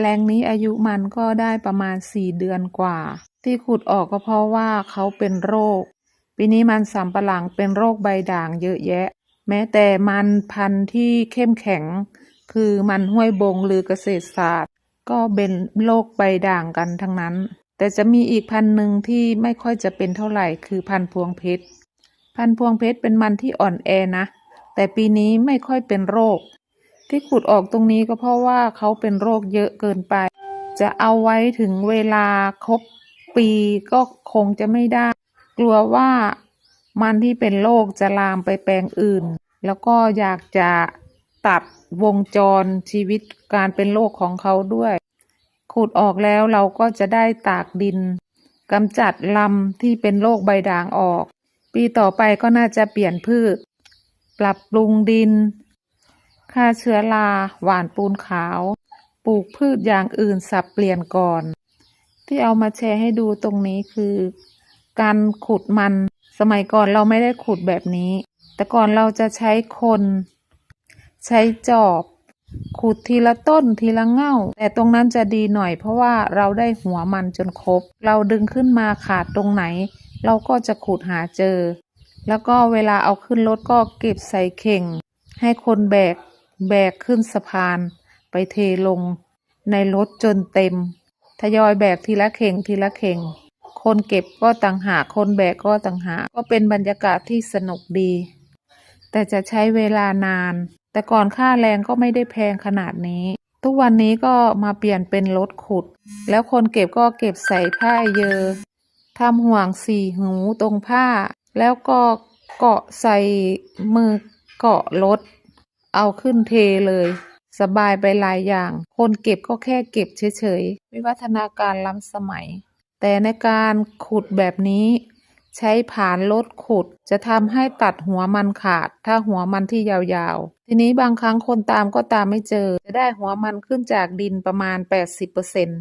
แปลงนี้อายุมันก็ได้ประมาณ4เดือนกว่า ที่ขุดออกก็เพราะว่าเขาเป็นโรค ปีนี้มันสำปะหลังเป็นโรคใบด่างเยอะแยะ แม้แต่มันพันธุ์ที่เข้มแข็ง คือมันห้วยบงหรือเกษตรศาสตร์ ก็เป็นโรคใบด่างกันทั้งนั้น แต่จะมีอีกพันธุ์หนึ่งที่ไม่ค่อยจะเป็นเท่าไหร่คือพันธุ์พวงเพชรพันธุ์พวงเพชรเป็นมันที่อ่อนแอนะ แต่ปีนี้ไม่ค่อยเป็นโรค ที่ขุดออกตรงนี้ก็เพราะว่าเขาเป็นโรคเยอะเกินไป จะเอาไว้ถึงเวลาครบปีก็คงจะไม่ได้ กลัวว่ามันที่เป็นโรคจะลามไปแปลงอื่น แล้วก็อยากจะตัดวงจรชีวิตการเป็นโรคของเขาด้วย ขุดออกแล้วเราก็จะได้ตากดินกำจัดลำที่เป็นโรคใบด่างออก ปีต่อไปก็น่าจะเปลี่ยนพืช ปรับปรุงดิน ฆ่าเชื้อรา หว่านปูนขาว ปลูกพืชอย่างอื่นสับเปลี่ยนก่อน ที่เอามาแชร์ให้ดูตรงนี้คือ การขุดมัน สมัยก่อนเราไม่ได้ขุดแบบนี้ แต่ก่อนเราจะใช้คน ใช้จอบ ขุดทีละต้นทีละเง่า แต่ตรงนั้นจะดีหน่อยเพราะว่าเราได้หัวมันจนครบ เราดึงขึ้นมาขาดตรงไหน เราก็จะขุดหาเจอ แล้วก็เวลาเอาขึ้นรถก็เก็บใส่เข่งให้คนแบก แบกขึ้นสะพานไปเทลง ในรถจนเต็ม ทยอยแบกทีละเข่งทีละเข่ง คนเก็บก็ต่างหากคนแบกก็ต่างหากก็เป็นบรรยากาศที่สนุกดี แต่จะใช้เวลานาน แต่ก่อนค่าแรงก็ไม่ได้แพงขนาดนี้ ทุกวันนี้ก็มาเปลี่ยนเป็นรถขุด แล้วคนเก็บก็เก็บใส่ผ้าเยอทำห่วงสี่หูตรงผ้า แล้วก็เกาะใส่มือเกาะรถ เอาขึ้นเทเลย สบายไปหลายอย่าง คนเก็บก็แค่เก็บเฉยๆ วิวัฒนาการล้ำสมัย แต่ในการขุดแบบนี้ ใช้ผานรถขุด จะทำให้ตัดหัวมันขาด ถ้าหัวมันที่ยาวๆ ทีนี้บางครั้งคนตามก็ตามไม่เจอ จะได้หัวมันขึ้นจากดินประมาณ 80%